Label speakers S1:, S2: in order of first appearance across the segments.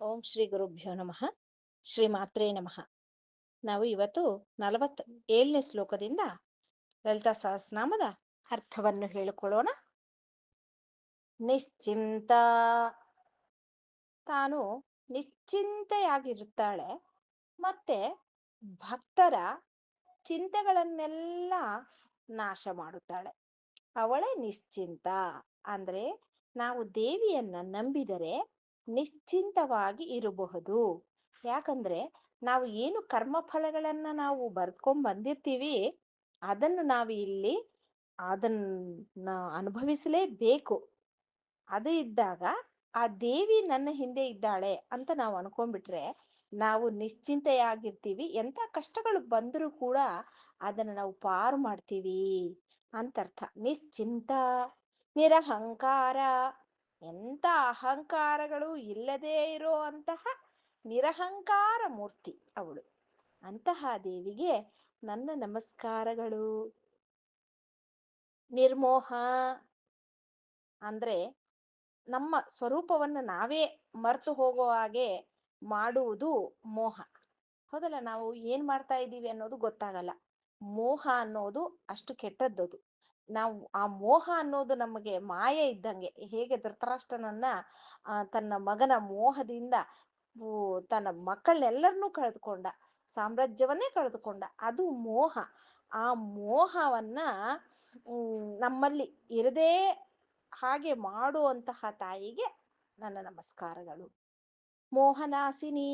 S1: ಓಂ ಶ್ರೀ ಗುರುಭ್ಯೋ ನಮಃ. ಶ್ರೀ ಮಾತ್ರೇ ನಮಃ. ನಾವು ಇವತ್ತು ನಲವತ್ ಏಳನೇ ಶ್ಲೋಕದಿಂದ ಲಲಿತಾ ಸಹಸ್ರನಾಮದ ಅರ್ಥವನ್ನು ಹೇಳಿಕೊಳ್ಳೋಣ. ನಿಶ್ಚಿಂತ ತಾನು ನಿಶ್ಚಿಂತೆಯಾಗಿರುತ್ತಾಳೆ ಮತ್ತೆ ಭಕ್ತರ ಚಿಂತೆಗಳನ್ನೆಲ್ಲ ನಾಶ ಮಾಡುತ್ತಾಳೆ. ಅವಳೇ ನಿಶ್ಚಿಂತ. ಅಂದ್ರೆ ನಾವು ದೇವಿಯನ್ನ ನಂಬಿದರೆ ನಿಶ್ಚಿಂತವಾಗಿ ಇರಬಹುದು. ಯಾಕಂದ್ರೆ ನಾವು ಏನು ಕರ್ಮ ಫಲಗಳನ್ನ ನಾವು ಬರ್ದ್ಕೊಂಡ್ ಬಂದಿರ್ತೀವಿ, ಅದನ್ನು ನಾವು ಇಲ್ಲಿ ಅದನ್ನ ಅನುಭವಿಸಲೇಬೇಕು. ಅದು ಇದ್ದಾಗ ಆ ದೇವಿ ನನ್ನ ಹಿಂದೆ ಇದ್ದಾಳೆ ಅಂತ ನಾವು ಅನ್ಕೊಂಡ್ಬಿಟ್ರೆ ನಾವು ನಿಶ್ಚಿಂತೆಯಾಗಿರ್ತೀವಿ. ಎಂತ ಕಷ್ಟಗಳು ಬಂದರೂ ಕೂಡ ಅದನ್ನ ನಾವು ಪಾರು ಮಾಡ್ತೀವಿ ಅಂತರ್ಥ. ನಿಶ್ಚಿಂತ, ನಿರಹಂಕಾರ ಎಂತ ಅಹಂಕಾರಗಳು ಇಲ್ಲದೇ ಇರೋ ಅಂತಹ ನಿರಹಂಕಾರ ಮೂರ್ತಿ ಅವಳು. ಅಂತಹ ದೇವಿಗೆ ನನ್ನ ನಮಸ್ಕಾರಗಳು. ನಿರ್ಮೋಹ ಅಂದ್ರೆ ನಮ್ಮ ಸ್ವರೂಪವನ್ನು ನಾವೇ ಮರೆತು ಹೋಗೋ ಹಾಗೆ ಮಾಡುವುದು ಮೋಹ. ಹೌದಲ್ಲ, ನಾವು ಏನ್ ಮಾಡ್ತಾ ಇದ್ದೀವಿ ಅನ್ನೋದು ಗೊತ್ತಾಗಲ್ಲ. ಮೋಹ ಅನ್ನೋದು ಅಷ್ಟು ಕೆಟ್ಟದ್ದದು. ನಾವು ಆ ಮೋಹ ಅನ್ನೋದು ನಮಗೆ ಮಾಯ ಇದ್ದಂಗೆ ಹೇಗೆ ಧೃತರಾಷ್ಟ್ರನನ್ನ ತನ್ನ ಮಗನ ಮೋಹದಿಂದ ತನ್ನ ಮಕ್ಕಳನ್ನೆಲ್ಲರನ್ನೂ ಕಳೆದುಕೊಂಡ, ಸಾಮ್ರಾಜ್ಯವನ್ನೇ ಕಳೆದುಕೊಂಡ, ಅದು ಮೋಹ. ಆ ಮೋಹವನ್ನ ನಮ್ಮಲ್ಲಿ ಇರದೇ ಹಾಗೆ ಮಾಡುವಂತಹ ತಾಯಿಗೆ ನನ್ನ ನಮಸ್ಕಾರಗಳು. ಮೋಹನಾಸಿನಿ.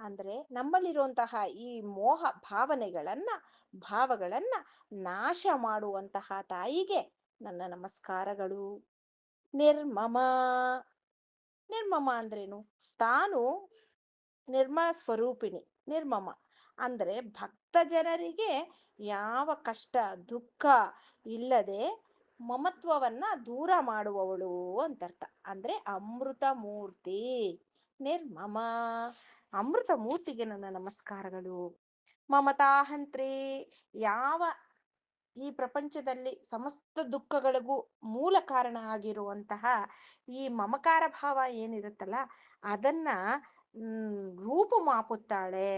S1: ಅಂದ್ರೆ ನಮ್ಮಲ್ಲಿರುವಂತಹ ಈ ಮೋಹ ಭಾವನೆಗಳನ್ನ, ಭಾವಗಳನ್ನ ನಾಶ ಮಾಡುವಂತಹ ತಾಯಿಗೆ ನನ್ನ ನಮಸ್ಕಾರಗಳು. ನಿರ್ಮಮ. ನಿರ್ಮಮ ಅಂದ್ರೇನು? ತಾನು ನಿರ್ಮಲ ಸ್ವರೂಪಿಣಿ, ನಿರ್ಮಮ. ಅಂದ್ರೆ ಭಕ್ತ ಜನರಿಗೆ ಯಾವ ಕಷ್ಟ, ದುಃಖ ಇಲ್ಲದೆ ಮಮತ್ವವನ್ನ ದೂರ ಮಾಡುವವಳು ಅಂತರ್ಥ. ಅಂದ್ರೆ ಅಮೃತ ಮೂರ್ತಿ, ನಿರ್ಮಮ. ಅಮೃತ ಮೂರ್ತಿಗೆ ನನ್ನ ನಮಸ್ಕಾರಗಳು. ಮಮತಾಹಂತ್ರಿ ಯಾವ ಈ ಪ್ರಪಂಚದಲ್ಲಿ ಸಮಸ್ತ ದುಃಖಗಳಿಗೂ ಮೂಲ ಕಾರಣ ಆಗಿರುವಂತಹ ಈ ಮಮಕಾರ ಭಾವ ಏನಿರುತ್ತಲ್ಲ, ಅದನ್ನ ರೂಪ ಮಾಪುತ್ತಾಳೆ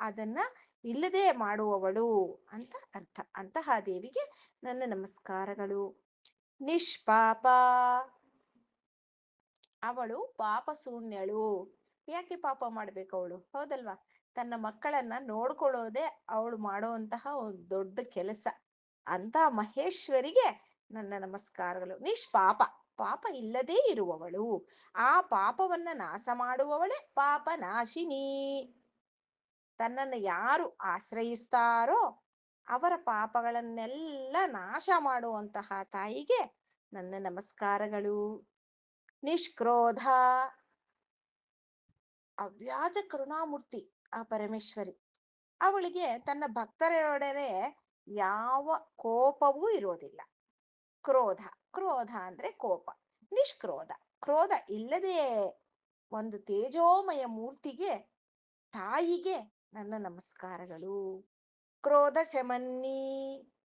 S1: ಅದನ್ನ ಇಲ್ಲದೆ ಮಾಡುವವಳು ಅಂತ ಅರ್ಥ. ಅಂತಹ ದೇವಿಗೆ ನನ್ನ ನಮಸ್ಕಾರಗಳು. ನಿಷ್ಪಾಪ. ಅವಳು ಪಾಪ ಶೂನ್ಯಳು. ಯಾಕೆ ಪಾಪ ಮಾಡ್ಬೇಕು ಅವಳು? ಹೌದಲ್ವಾ? ತನ್ನ ಮಕ್ಕಳನ್ನ ನೋಡ್ಕೊಳ್ಳೋದೇ ಅವಳು ಮಾಡುವಂತಹ ಒಂದು ದೊಡ್ಡ ಕೆಲಸ. ಅಂತ ಮಹೇಶ್ವರಿಗೆ ನನ್ನ ನಮಸ್ಕಾರಗಳು. ನಿಷ್ಪಾಪ. ಪಾಪ ಇಲ್ಲದೇ ಇರುವವಳು. ಆ ಪಾಪವನ್ನ ನಾಶ ಮಾಡುವವಳೆ ಪಾಪ ನಾಶಿನಿ ತನ್ನನ್ನು ಯಾರು ಆಶ್ರಯಿಸ್ತಾರೋ ಅವರ ಪಾಪಗಳನ್ನೆಲ್ಲ ನಾಶ ಮಾಡುವಂತಹ ತಾಯಿಗೆ ನನ್ನ ನಮಸ್ಕಾರಗಳು. ನಿಷ್ಕ್ರೋಧ. ಅವ್ಯಾಜ ಕರುಣಾಮೂರ್ತಿ ಆ ಪರಮೇಶ್ವರಿ. ಅವಳಿಗೆ ತನ್ನ ಭಕ್ತರೊಡನೆ ಯಾವ ಕೋಪವೂ ಇರೋದಿಲ್ಲ. ಕ್ರೋಧ ಕ್ರೋಧ ಅಂದ್ರೆ ಕೋಪ, ನಿಷ್ಕ್ರೋಧ. ಕ್ರೋಧ ಇಲ್ಲದೆ ಒಂದು ತೇಜೋಮಯ ಮೂರ್ತಿಗೆ ತಾಯಿಗೆ ನನ್ನ ನಮಸ್ಕಾರಗಳು. ಕ್ರೋಧ ಶಮನ್ನಿ,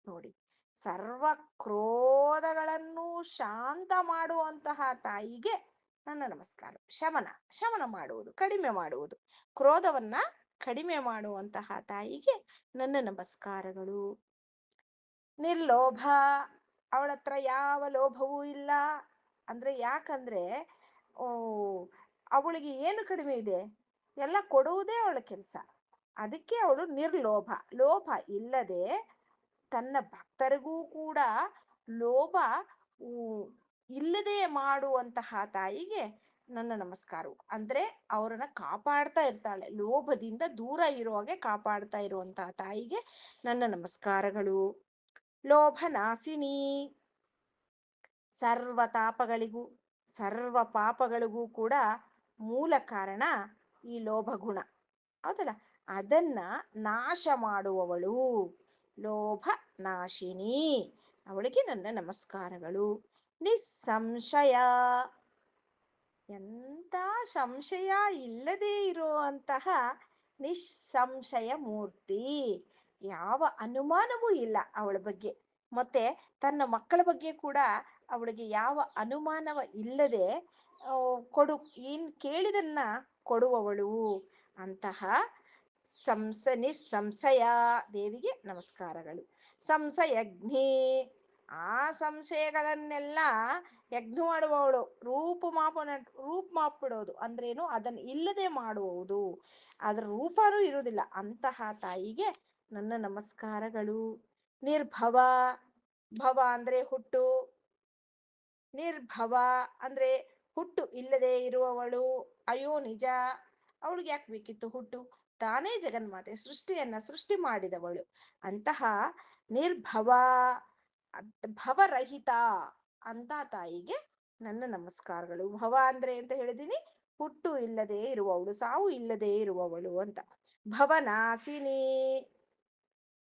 S1: ನೋಡಿ, ಸರ್ವ ಕ್ರೋಧಗಳನ್ನು ಶಾಂತ ಮಾಡುವಂತಹ ತಾಯಿಗೆ ನನ್ನ ನಮಸ್ಕಾರ. ಶಮನ. ಶಮನ ಮಾಡುವುದು, ಕಡಿಮೆ ಮಾಡುವುದು. ಕ್ರೋಧವನ್ನ ಕಡಿಮೆ ಮಾಡುವಂತಹ ತಾಯಿಗೆ ನನ್ನ ನಮಸ್ಕಾರಗಳು. ನಿರ್ಲೋಭ. ಅವಳ ಹತ್ರ ಯಾವ ಲೋಭವೂ ಇಲ್ಲ. ಅಂದ್ರೆ ಯಾಕಂದ್ರೆ, ಓ, ಅವಳಿಗೆ ಏನು ಕಡಿಮೆ ಇದೆ? ಎಲ್ಲ ಕೊಡುವುದೇ ಅವಳ ಕೆಲಸ. ಅದಕ್ಕೆ ಅವಳು ನಿರ್ಲೋಭ. ಲೋಭ ಇಲ್ಲದೆ ತನ್ನ ಭಕ್ತರಿಗೂ ಕೂಡ ಲೋಭ ಇಲ್ಲದೆ ಮಾಡುವಂತಹ ತಾಯಿಗೆ ನನ್ನ ನಮಸ್ಕಾರವು. ಅಂದ್ರೆ ಅವರನ್ನ ಕಾಪಾಡ್ತಾ ಇರ್ತಾಳೆ. ಲೋಭದಿಂದ ದೂರ ಇರುವಾಗೆ ಕಾಪಾಡ್ತಾ ಇರುವಂತಹ ತಾಯಿಗೆ ನನ್ನ ನಮಸ್ಕಾರಗಳು. ಲೋಭ ನಾಸಿನಿ. ಸರ್ವ ತಾಪಗಳಿಗೂ, ಸರ್ವ ಪಾಪಗಳಿಗೂ ಕೂಡ ಮೂಲ ಕಾರಣ ಈ ಲೋಭ ಗುಣ. ಹೌದಲ್ಲ? ಅದನ್ನ ನಾಶ ಮಾಡುವವಳು. ಲೋಭ ನಾಶಿನಿ. ಅವಳಿಗೆ ನನ್ನ ನಮಸ್ಕಾರಗಳು. ನಿಸ್ಸಂಶಯ. ಎಂತ ಸಂಶಯ ಇಲ್ಲದೆ ಇರುವಂತಹ ನಿಸ್ಸಂಶಯ ಮೂರ್ತಿ. ಯಾವ ಅನುಮಾನವೂ ಇಲ್ಲ ಅವಳ ಬಗ್ಗೆ. ಮತ್ತೆ ತನ್ನ ಮಕ್ಕಳ ಬಗ್ಗೆ ಕೂಡ ಅವಳಿಗೆ ಯಾವ ಅನುಮಾನವ ಇಲ್ಲದೆ ಕೊಡು, ಏನ್ ಕೇಳಿದನ್ನ ಕೊಡುವವಳು ಅಂತಹ ಸಂಸ, ನಿಸ್ಸಂಶಯ ದೇವಿಗೆ ನಮಸ್ಕಾರಗಳು. ಸಂಶಯಜ್ಞೆ ಆ ಸಂಶಯಗಳನ್ನೆಲ್ಲ ಯಜ್ಞ ಮಾಡುವವಳು, ರೂಪ ಮಾಪನ, ರೂಪ ಮಾಪಿಡೋದು ಅಂದ್ರೇನು ಅದನ್ನ ಇಲ್ಲದೆ ಮಾಡುವುದು ಅದರ ರೂಪನೂ ಇರುವುದಿಲ್ಲ ಅಂತಹ ತಾಯಿಗೆ ನನ್ನ ನಮಸ್ಕಾರಗಳು. ನಿರ್ಭವ, ಭವ ಅಂದ್ರೆ ಹುಟ್ಟು. ನಿರ್ಭವ ಅಂದ್ರೆ ಹುಟ್ಟು ಇಲ್ಲದೆ ಇರುವವಳು. ಅಯ್ಯೋ ನಿಜ, ಅವಳಿಗೆ ಯಾಕೆ ಬೇಕಿತ್ತು ಹುಟ್ಟು? ತಾನೇ ಜಗನ್ಮಾತೆ, ಸೃಷ್ಟಿಯನ್ನ ಸೃಷ್ಟಿ ಮಾಡಿದವಳು. ಅಂತಹ ನಿರ್ಭವ ಭವರಹಿತ ಅಂತ ತಾಯಿಗೆ ನನ್ನ ನಮಸ್ಕಾರಗಳು. ಭವ ಅಂದ್ರೆ ಅಂತ ಹೇಳಿದೀನಿ? ಹುಟ್ಟು ಇಲ್ಲದೆ ಇರುವವಳು, ಸಾವು ಇಲ್ಲದೆ ಇರುವವಳು ಅಂತ. ಭವನಾಸಿನಿ.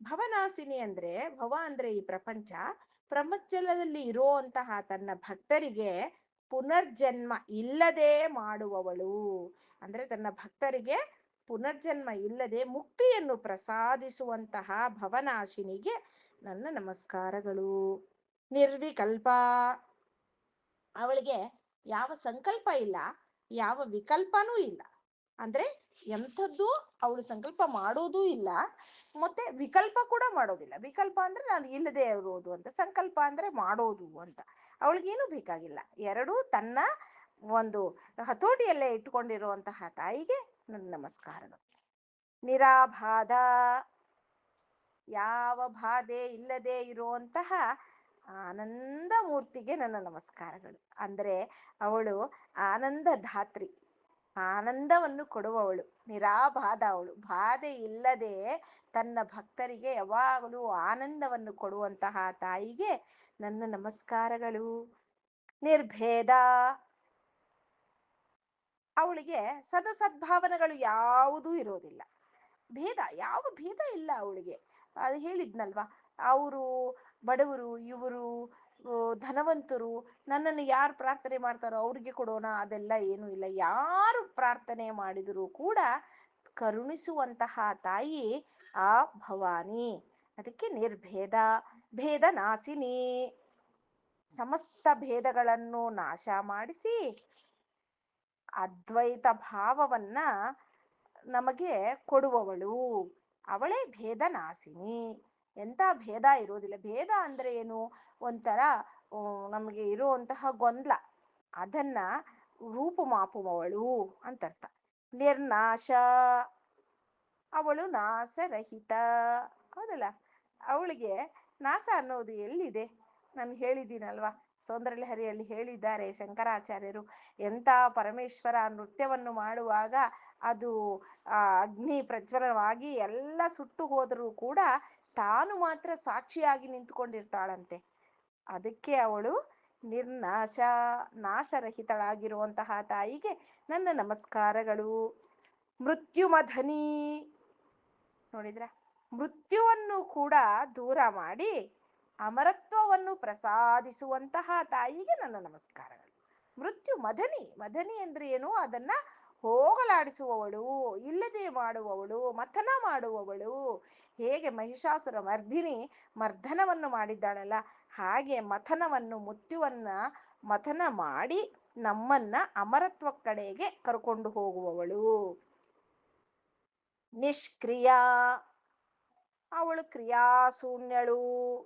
S1: ಭವನಾಸಿನಿ ಅಂದ್ರೆ, ಭವ ಅಂದ್ರೆ ಈ ಪ್ರಪಂಚ. ಪ್ರಪಂಚದಲ್ಲಿ ಇರುವಂತಹ ತನ್ನ ಭಕ್ತರಿಗೆ ಪುನರ್ಜನ್ಮ ಇಲ್ಲದೆ ಮಾಡುವವಳು. ಅಂದ್ರೆ ತನ್ನ ಭಕ್ತರಿಗೆ ಪುನರ್ಜನ್ಮ ಇಲ್ಲದೆ ಮುಕ್ತಿಯನ್ನು ಪ್ರಸಾದಿಸುವಂತಹ ಭವನಾಶಿನಿಗೆ ನನ್ನ ನಮಸ್ಕಾರಗಳು. ನಿರ್ವಿಕಲ್ಪ. ಅವಳಿಗೆ ಯಾವ ಸಂಕಲ್ಪ ಇಲ್ಲ, ಯಾವ ವಿಕಲ್ಪನೂ ಇಲ್ಲ. ಅಂದ್ರೆ ಎಂಥದ್ದು ಅವಳು ಸಂಕಲ್ಪ ಮಾಡೋದೂ ಇಲ್ಲ, ಮತ್ತೆ ವಿಕಲ್ಪ ಕೂಡ ಮಾಡೋದಿಲ್ಲ. ವಿಕಲ್ಪ ಅಂದ್ರೆ ನಾನು ಇಲ್ಲದೆ ಇರೋದು ಅಂತ, ಸಂಕಲ್ಪ ಅಂದ್ರೆ ಮಾಡೋದು ಅಂತ. ಅವಳಿಗೇನು ಬೇಕಾಗಿಲ್ಲ. ಎರಡೂ ತನ್ನ ಒಂದು ಹತೋಟಿಯಲ್ಲೇ ಇಟ್ಕೊಂಡಿರುವಂತಹ ತಾಯಿಗೆ ನನ್ನ ನಮಸ್ಕಾರಗಳು. ನಿರಾಬಾಧ ಯಾವ ಬಾಧೆ ಇಲ್ಲದೆ ಇರುವಂತಹ ಆನಂದ ಮೂರ್ತಿಗೆ ನನ್ನ ನಮಸ್ಕಾರಗಳು. ಅಂದ್ರೆ ಅವಳು ಆನಂದ ಧಾತ್ರಿ ಆನಂದವನ್ನು ಕೊಡುವವಳು, ನಿರಾಬಾಧ ಅವಳು. ಬಾಧೆ ಇಲ್ಲದೆ ತನ್ನ ಭಕ್ತರಿಗೆ ಯಾವಾಗಲೂ ಆನಂದವನ್ನು ಕೊಡುವಂತಹ ತಾಯಿಗೆ ನನ್ನ ನಮಸ್ಕಾರಗಳು. ನಿರ್ಭೇದ. ಅವಳಿಗೆ ಸದಸದ್ಭಾವನೆಗಳು ಯಾವುದೂ ಇರೋದಿಲ್ಲ. ಭೇದ, ಯಾವ ಭೇದ ಇಲ್ಲ ಅವಳಿಗೆ. ಅದು ಹೇಳಿದ್ನಲ್ವಾ? ಅವರು, ಬಡವರು, ಇವರು ಧನವಂತರು, ನನ್ನನ್ನು ಯಾರು ಪ್ರಾರ್ಥನೆ ಮಾಡ್ತಾರೋ ಅವ್ರಿಗೆ ಕೊಡೋಣ, ಅದೆಲ್ಲ ಏನೂ ಇಲ್ಲ. ಯಾರು ಪ್ರಾರ್ಥನೆ ಮಾಡಿದರೂ ಕೂಡ ಕರುಣಿಸುವಂತಹ ತಾಯಿ ಆ ಭವಾನಿ. ಅದಕ್ಕೆ ನಿರ್ಭೇದ, ಭೇದ ನಾಸಿನಿ. ಸಮಸ್ತ ಭೇದಗಳನ್ನು ನಾಶ ಮಾಡಿಸಿ ಅದ್ವೈತ ಭಾವವನ್ನ ನಮಗೆ ಕೊಡುವವಳು. ಅವಳೇ ಭೇದ ನಾಸಿನಿ. ಎಂಥ ಭೇದ ಇರೋದಿಲ್ಲ. ಭೇದ ಅಂದ್ರೆ ಏನು? ಒಂಥರ ನಮಗೆ ಇರುವಂತಹ ಗೊಂದಲ. ಅದನ್ನ ರೂಪು ಮಾಪುವವಳು ಅಂತರ್ಥ. ನಿರ್ನಾಶ. ಅವಳು ನಾಸರಹಿತ. ಹೌದಲ್ಲ? ಅವಳಿಗೆ ನಾಶ ಅನ್ನೋದು ಎಲ್ಲಿದೆ? ನಾನು ಹೇಳಿದ್ದೀನಲ್ವಾ? ಸೌಂದರ್ಯಲಹರಿಯಲ್ಲಿ ಹೇಳಿದ್ದಾರೆ ಶಂಕರಾಚಾರ್ಯರು. ಎಂಥ ಪರಮೇಶ್ವರ ನೃತ್ಯವನ್ನು ಮಾಡುವಾಗ ಅದು ಅಗ್ನಿ ಪ್ರಜ್ವಲವಾಗಿ ಎಲ್ಲ ಸುಟ್ಟು ಹೋದರೂ ಕೂಡ ತಾನು ಮಾತ್ರ ಸಾಕ್ಷಿಯಾಗಿ ನಿಂತುಕೊಂಡಿರ್ತಾಳಂತೆ. ಅದಕ್ಕೆ ಅವಳು ನಿರ್ನಾಶ, ನಾಶರಹಿತಳಾಗಿರುವಂತಹ ತಾಯಿಗೆ ನನ್ನ ನಮಸ್ಕಾರಗಳು. ಮೃತ್ಯುಮಧನಿ. ನೋಡಿದ್ರ? ಮೃತ್ಯುವನ್ನು ಕೂಡ ದೂರ ಮಾಡಿ ಅಮರತ್ವವನ್ನು ಪ್ರಸಾದಿಸುವಂತಹ ತಾಯಿಗೆ ನನ್ನ ನಮಸ್ಕಾರಗಳು. ಮೃತ್ಯು ಮದನಿ ಮದನಿ ಅಂದ್ರೆ ಏನು? ಅದನ್ನ ಹೋಗಲಾಡಿಸುವವಳು, ಇಲ್ಲದೆ ಮಾಡುವವಳು, ಮಥನ ಮಾಡುವವಳು. ಹೇಗೆ ಮಹಿಷಾಸುರ ಮರ್ದಿನಿ ಮರ್ದನವನ್ನು ಮಾಡಿದ್ದಾಳಲ್ಲ, ಹಾಗೆ ಮಥನವನ್ನು, ಮೃತ್ಯುವನ್ನ ಮಥನ ಮಾಡಿ ನಮ್ಮನ್ನ ಅಮರತ್ವ ಕಡೆಗೆ ಕರ್ಕೊಂಡು ಹೋಗುವವಳು. ನಿಷ್ಕ್ರಿಯ. ಅವಳು ಕ್ರಿಯಾಶೂನ್ಯಳು.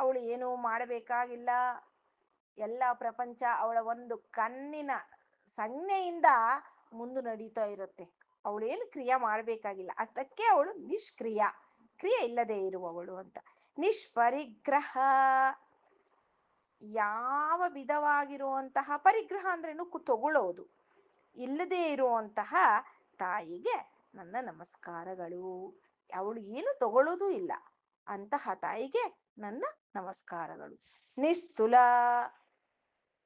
S1: ಅವಳು ಏನೂ ಮಾಡಬೇಕಾಗಿಲ್ಲ. ಎಲ್ಲ ಪ್ರಪಂಚ ಅವಳ ಒಂದು ಕಣ್ಣಿನ ಸಂಜ್ಞೆಯಿಂದ ಮುಂದೆ ನಡೀತಾ ಇರುತ್ತೆ. ಅವಳೇನು ಕ್ರಿಯೆ ಮಾಡಬೇಕಾಗಿಲ್ಲ. ಅಷ್ಟಕ್ಕೆ ಅವಳು ನಿಷ್ಕ್ರಿಯ. ಕ್ರಿಯೆ ಇಲ್ಲದೆ ಇರುವವಳು ಅಂತ. ನಿಷ್ಪರಿಗ್ರಹ. ಯಾವ ವಿಧವಾಗಿರುವಂತಹ ಪರಿಗ್ರಹ ಅಂದ್ರೇನು ತಗೊಳ್ಳೋದು. ಇಲ್ಲದೆ ಇರುವಂತಹ ತಾಯಿಗೆ ನನ್ನ ನಮಸ್ಕಾರಗಳು. ಅವಳು ಏನು ತಗೊಳ್ಳೋದು ಇಲ್ಲ. ಅಂತಹ ತಾಯಿಗೆ ನನ್ನ ನಮಸ್ಕಾರಗಳು. ನಿಸ್ತುಲ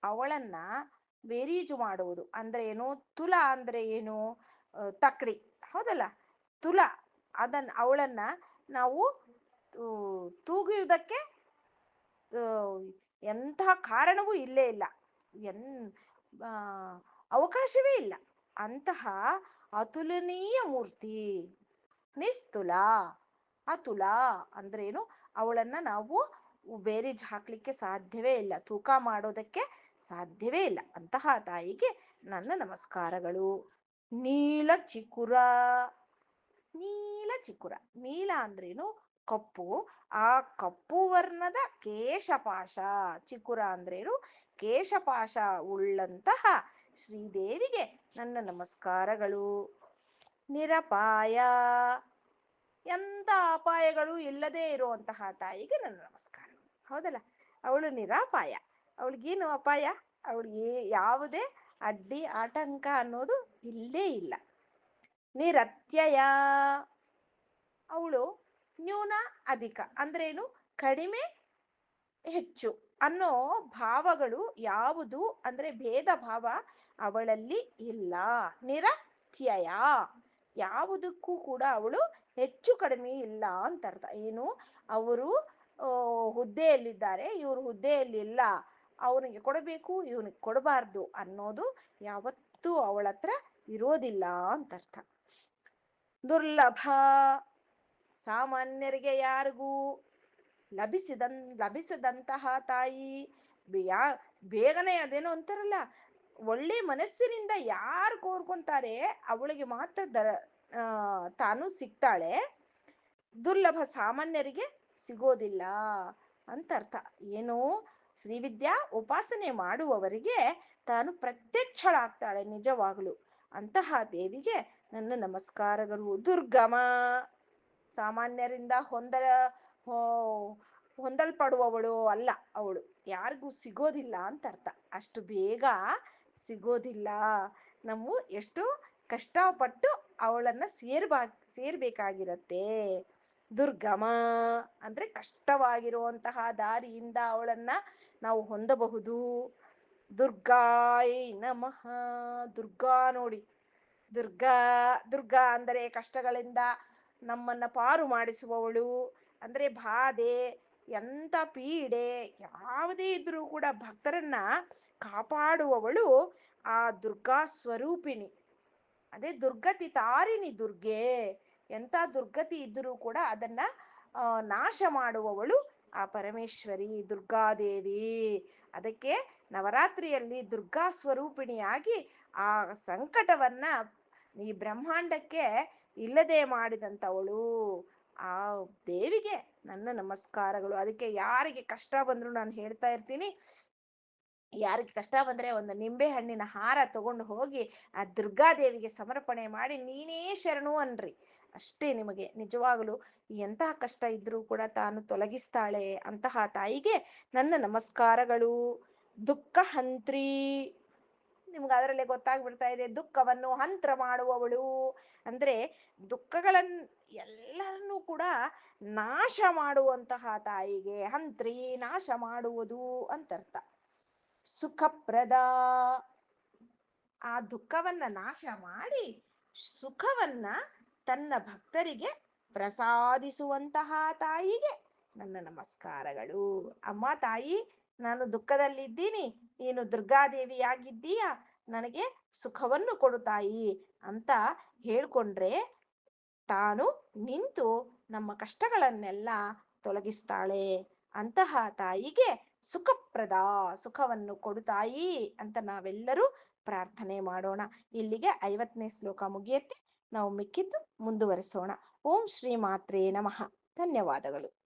S1: ಅವಳನ್ನ ಬೇರೀಜು ಮಾಡುವುದು. ಅಂದ್ರೆ ಏನು? ತುಲ ಅಂದ್ರೆ ಏನು? ತಕ್ಕಡಿ ಹೌದಲ್ಲ? ತುಲ. ಅದನ್ನ ಅವಳನ್ನ ನಾವು ತೂಗುವುದಕ್ಕೆ ಎಂತಹ ಕಾರಣವೂ ಇಲ್ಲೇ ಇಲ್ಲ. ಎನ್ ಅವಕಾಶವೇ ಇಲ್ಲ. ಅಂತಹ ಅತುಲನೀಯ ಮೂರ್ತಿ. ನಿಸ್ತುಲ. ಅತುಲ ಅಂದ್ರೇನು ಅವಳನ್ನ ನಾವು ಬೇರೀಜ್ ಹಾಕ್ಲಿಕ್ಕೆ ಸಾಧ್ಯವೇ ಇಲ್ಲ. ತೂಕ ಮಾಡೋದಕ್ಕೆ ಸಾಧ್ಯವೇ ಇಲ್ಲ. ಅಂತಹ ತಾಯಿಗೆ ನನ್ನ ನಮಸ್ಕಾರಗಳು. ನೀಲ ಚಿಕುರ. ನೀಲ ಚಿಕುರ. ನೀಲ ಅಂದ್ರೇನು? ಕಪ್ಪು. ಆ ಕಪ್ಪು ವರ್ಣದ ಕೇಶಪಾಶ. ಚಿಕುರ ಅಂದ್ರೇನು? ಕೇಶಪಾಶ ಉಳ್ಳಂತಹ ಶ್ರೀದೇವಿಗೆ ನನ್ನ ನಮಸ್ಕಾರಗಳು. ನಿರಪಾಯ. ಎಂಥ ಅಪಾಯಗಳು ಇಲ್ಲದೆ ಇರುವಂತಹ ತಾಯಿಗೆ ನನ್ನ ನಮಸ್ಕಾರ ಹೌದಲ್ಲ? ಅವಳು ನಿರಾಪಾಯ. ಅವಳಿಗೇನು ಅಪಾಯ? ಅವಳಿಗೆ ಯಾವುದೇ ಅಡ್ಡಿ ಆಟಂಕ ಅನ್ನೋದು ಇಲ್ಲೇ ಇಲ್ಲ. ನಿರತ್ಯಯ. ಅವಳು ನ್ಯೂನ ಅಧಿಕ. ಅಂದ್ರೇನು ಕಡಿಮೆ ಹೆಚ್ಚು ಅನ್ನೋ ಭಾವಗಳು ಯಾವುದು? ಅಂದ್ರೆ ಭೇದ ಭಾವ ಅವಳಲ್ಲಿ ಇಲ್ಲ. ನಿರತ್ಯಯ. ಯಾವುದಕ್ಕೂ ಕೂಡ ಅವಳು ಹೆಚ್ಚು ಕಡಿಮೆ ಇಲ್ಲ ಅಂತ ಅರ್ಥ. ಏನು? ಅವರು ಹುದ್ದೆಯಲ್ಲಿದ್ದಾರೆ. ಇವರು ಹುದ್ದೆಯಲ್ಲಿ ಇಲ್ಲ. ಅವನಿಗೆ ಕೊಡಬೇಕು, ಇವನಿಗೆ ಕೊಡಬಾರ್ದು ಅನ್ನೋದು ಯಾವತ್ತೂ ಅವಳ ಹತ್ರ ಇರೋದಿಲ್ಲ ಅಂತ ಅರ್ಥ ದುರ್ಲಭ, ಸಾಮಾನ್ಯರಿಗೆ ಯಾರಿಗೂ ಲಭಿಸಿದನ್, ಲಭಿಸದಂತಹ ತಾಯಿ, ಯಾ, ಬೇಗನೆ ಅದೇನೋ ಅಂತಾರಲ್ಲ, ಒಳ್ಳೆ ಮನಸ್ಸಿನಿಂದ ಯಾರು ಕೋರ್ಕೊಂತಾರೆ, ಅವಳಿಗೆ ಮಾತ್ರ ದರ ತಾನು ಸಿಗ್ತಾಳೆ, ದುರ್ಲಭ ಸಾಮಾನ್ಯರಿಗೆ ಸಿಗೋದಿಲ್ಲ ಅಂತ ಅರ್ಥ ಏನು ಶ್ರೀವಿದ್ಯಾ ಉಪಾಸನೆ ಮಾಡುವವರಿಗೆ ತಾನು ಪ್ರತ್ಯಕ್ಷಳಾಗ್ತಾಳೆ ನಿಜವಾಗ್ಲು. ಅಂತಹ ದೇವಿಗೆ ನನ್ನ ನಮಸ್ಕಾರಗಳು. ದುರ್ಗಮ! ಸಾಮಾನ್ಯರಿಂದ ಹೊಂದ ಹೊಂದಲ್ಪಡುವವಳು ಅಲ್ಲ ಅವಳು. ಯಾರಿಗೂ ಸಿಗೋದಿಲ್ಲ ಅಂತ ಅರ್ಥ ಅಷ್ಟು ಬೇಗ ಸಿಗೋದಿಲ್ಲ. ನಾವು ಎಷ್ಟು ಕಷ್ಟಪಟ್ಟು ಅವಳನ್ನ ಸೇರ್ಬಾ, ಸೇರ್ಬೇಕಾಗಿರತ್ತೆ. ದುರ್ಗಮ ಅಂದ್ರೆ ಕಷ್ಟವಾಗಿರುವಂತಹ ದಾರಿಯಿಂದ ಅವಳನ್ನ ನಾವು ಹೊಂದಬಹುದು. ದುರ್ಗಾಯೈ ನಮಃ. ದುರ್ಗಾ ನೋಡಿ. ದುರ್ಗಾ ದುರ್ಗಾ ಅಂದರೆ ಕಷ್ಟಗಳಿಂದ ನಮ್ಮನ್ನ ಪಾರು ಮಾಡಿಸುವವಳು. ಅಂದ್ರೆ ಬಾಧೆ ಎಂತ ಪೀಡೆ, ಯಾವುದೇ ಇದ್ರೂ ಕೂಡ ಭಕ್ತರನ್ನ ಕಾಪಾಡುವವಳು ಆ ದುರ್ಗಾ ಸ್ವರೂಪಿಣಿ. ಅದೇ ದುರ್ಗತಿ ತಾರಿಣಿ ದುರ್ಗೆ. ಎಂತ ದುರ್ಗತಿ ಇದ್ದರೂ ಕೂಡ ಅದನ್ನ ನಾಶ ಮಾಡುವವಳು ಆ ಪರಮೇಶ್ವರಿ, ದುರ್ಗಾದೇವಿ. ಅದಕ್ಕೆ ನವರಾತ್ರಿಯಲ್ಲಿ ದುರ್ಗಾ ಸ್ವರೂಪಿಣಿಯಾಗಿ ಆ ಸಂಕಟವನ್ನ ಈ ಬ್ರಹ್ಮಾಂಡಕ್ಕೆ ಇಲ್ಲದೆ ಮಾಡಿದಂಥವಳು ಆ ದೇವಿಗೆ ನನ್ನ ನಮಸ್ಕಾರಗಳು. ಅದಕ್ಕೆ ಯಾರಿಗೆ ಕಷ್ಟ ಬಂದ್ರು ನಾನು ಹೇಳ್ತಾ ಇರ್ತೀನಿ. ಯಾರಿಗೆ ಕಷ್ಟ ಬಂದ್ರೆ ಒಂದು ನಿಂಬೆ ಹಣ್ಣಿನ ಹಾರ ತಗೊಂಡು ಹೋಗಿ ಆ ದುರ್ಗಾದೇವಿಗೆ ಸಮರ್ಪಣೆ ಮಾಡಿ ನೀನೇ ಶರಣು ಅನ್ರಿ. ಅಷ್ಟೇ ನಿಮಗೆ ನಿಜವಾಗಲು ಎಂತಹ ಕಷ್ಟ ಇದ್ರೂ ಕೂಡ ತಾನು ತೊಲಗಿಸ್ತಾಳೆ ಅಂತಹ ತಾಯಿಗೆ ನನ್ನ ನಮಸ್ಕಾರಗಳು. ದುಃಖ ಹಂತ್ರಿ. ನಿಮ್ಗೆ ಅದರಲ್ಲೇ ಗೊತ್ತಾಗ್ಬಿಡ್ತಾ ಇದೆ, ದುಃಖವನ್ನು ಹಂತ್ರ ಮಾಡುವವಳು. ಅಂದ್ರೆ ದುಃಖಗಳನ್ ಎಲ್ಲರನ್ನೂ ಕೂಡ ನಾಶ ಮಾಡುವಂತಹ ತಾಯಿಗೆ ಹಂತ್ರಿ, ನಾಶ ಮಾಡುವುದು ಅಂತರ್ಥ. ಸುಖಪ್ರದ. ಆ ದುಃಖವನ್ನ ನಾಶ ಮಾಡಿ, ಸುಖವನ್ನ ತನ್ನ ಭಕ್ತರಿಗೆ ಪ್ರಸಾದಿಸುವಂತಹ ತಾಯಿಗೆ ನನ್ನ ನಮಸ್ಕಾರಗಳು. ಅಮ್ಮ, ತಾಯಿ, ನಾನು ದುಃಖದಲ್ಲಿದ್ದೀನಿ. ನೀನು ದುರ್ಗಾದೇವಿಯಾಗಿದ್ದೀಯ? ನನಗೆ ಸುಖವನ್ನು ಕೊಡು ತಾಯಿ ಅಂತ ಹೇಳ್ಕೊಂಡ್ರೆ ತಾನು ನಿಂತು ನಮ್ಮ ಕಷ್ಟಗಳನ್ನೆಲ್ಲ ತೊಲಗಿಸ್ತಾಳೆ. ಅಂತಹ ತಾಯಿಗೆ ಸುಖಪ್ರದ ಸುಖವನ್ನು ತಾಯಿ ಅಂತ ನಾವೆಲ್ಲರೂ ಪ್ರಾರ್ಥನೆ ಮಾಡೋಣ. ಇಲ್ಲಿಗೆ ಐವತ್ತನೇ ಶ್ಲೋಕ ಮುಗಿಯುತ್ತೆ. ನಾವು ಮಿಕ್ಕಿದ್ದು ಮುಂದುವರೆಸೋಣ. ಓಂ ಶ್ರೀ ಮಾತ್ರೇ ನಮಃ. ಧನ್ಯವಾದಗಳು.